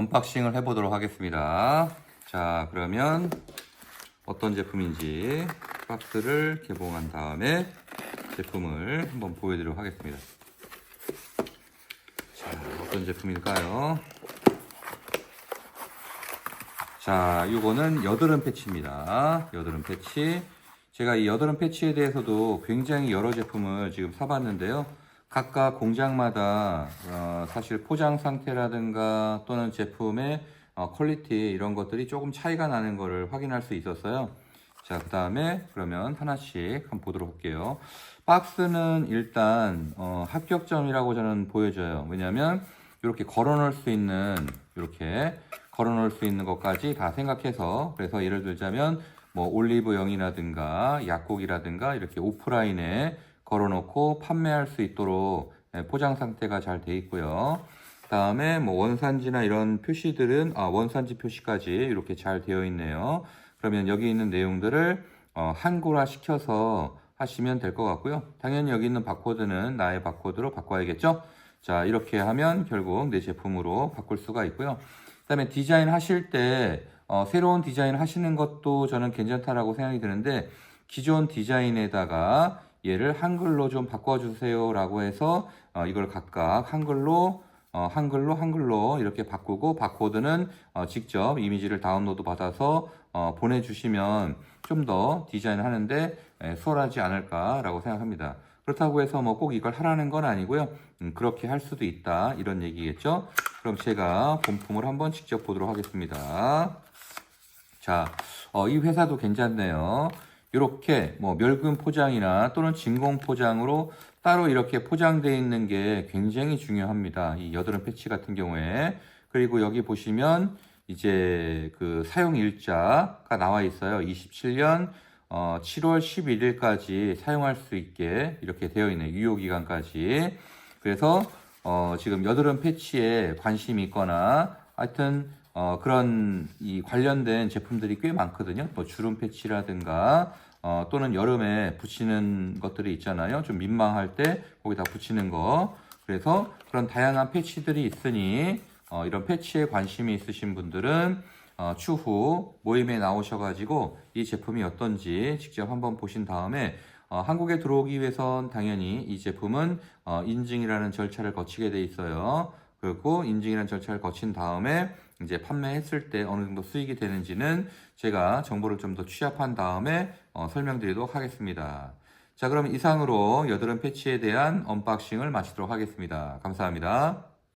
언박싱을 해보도록 하겠습니다. 자, 그러면 어떤 제품인지 박스를 개봉한 다음에 제품을 한번 보여드리도록 하겠습니다. 자, 어떤 제품일까요? 자, 이거는 여드름 패치입니다. 여드름 패치. 제가 이 여드름 패치에 대해서도 굉장히 여러 제품을 지금 사봤는데요. 각각 공장마다 어, 사실 포장 상태라든가 또는 제품의 어, 퀄리티 이런 것들이 조금 차이가 나는 것을 확인할 수 있었어요. 자, 그 다음에 그러면 하나씩 한번 보도록 할게요. 박스는 일단 어, 합격점이라고 저는 보여져요. 왜냐하면 이렇게 걸어놓을 수 있는 이렇게 걸어놓을 수 있는 것까지 다 생각해서 그래서 예를 들자면 뭐 올리브영이라든가 약국이라든가 이렇게 오프라인에 걸어놓고 판매할 수 있도록 예, 포장 상태가 잘 돼 있고요. 다음에 뭐 원산지나 이런 표시들은 아, 원산지 표시까지 이렇게 잘 되어 있네요. 그러면 여기 있는 내용들을 어, 한글화 시켜서 하시면 될 것 같고요. 당연히 여기 있는 바코드는 나의 바코드로 바꿔야겠죠. 자 이렇게 하면 결국 내 제품으로 바꿀 수가 있고요. 그다음에 디자인 하실 때 어, 새로운 디자인 하시는 것도 저는 괜찮다라고 생각이 드는데 기존 디자인에다가 얘를 한글로 좀 바꿔주세요라고 해서 어, 이걸 각각 한글로 어, 한글로 한글로 이렇게 바꾸고 바코드는 어, 직접 이미지를 다운로드 받아서 어, 보내주시면 좀 더 디자인을 하는데 에, 수월하지 않을까라고 생각합니다. 그렇다고 해서 뭐 꼭 이걸 하라는 건 아니고요. 음, 그렇게 할 수도 있다 이런 얘기겠죠. 그럼 제가 본품을 한번 직접 보도록 하겠습니다. 자, 어, 이 회사도 괜찮네요. 이렇게 뭐 멸균 포장이나 또는 진공 포장으로 따로 이렇게 포장되어 있는 게 굉장히 중요합니다. 이 여드름 패치 같은 경우에. 그리고 여기 보시면 이제 그 사용 일자가 나와 있어요. 27년 어, 7월 11일까지 사용할 수 있게 이렇게 되어 있네. 유효 기간까지. 그래서 어, 지금 여드름 패치에 관심이 있거나 하여튼 어, 그런 이 관련된 제품들이 꽤 많거든요. 뭐 주름 패치라든가 어, 또는 여름에 붙이는 것들이 있잖아요. 좀 민망할 때 거기다 붙이는 거. 그래서 그런 다양한 패치들이 있으니 어, 이런 패치에 관심이 있으신 분들은 어, 추후 모임에 나오셔가지고 이 제품이 어떤지 직접 한번 보신 다음에 어, 한국에 들어오기 위해선 당연히 이 제품은 어, 인증이라는 절차를 거치게 돼 있어요. 그리고 인증이라는 절차를 거친 다음에 이제 판매했을 때 어느 정도 수익이 되는지는 제가 정보를 좀 더 취합한 다음에 어, 설명드리도록 하겠습니다. 자, 그럼 이상으로 여드름 패치에 대한 언박싱을 마치도록 하겠습니다. 감사합니다.